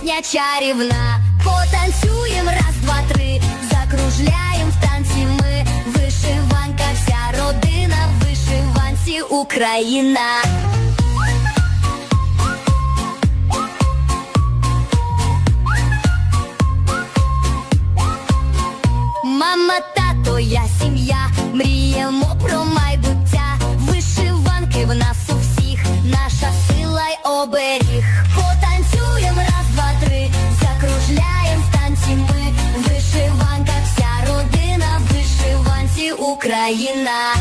пісня чарівна. Потанцюєм раз, два, три, закружляєм в танці ми. Вишиванка, вся родина, в вишиванці Україна. Мама, тато, я сім'я, мріємо про майбуття. Вишиванки в нас Україна.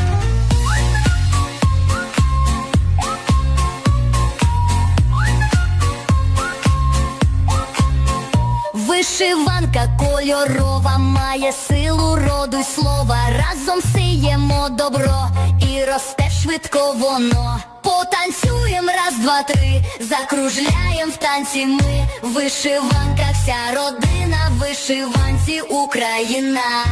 Вишиванка кольорова має силу роду й слова. Разом сіємо добро і росте швидко воно. Потанцюєм раз, два, три, закружляєм в танці ми. Вишиванка, вся родина, вишиванці Україна.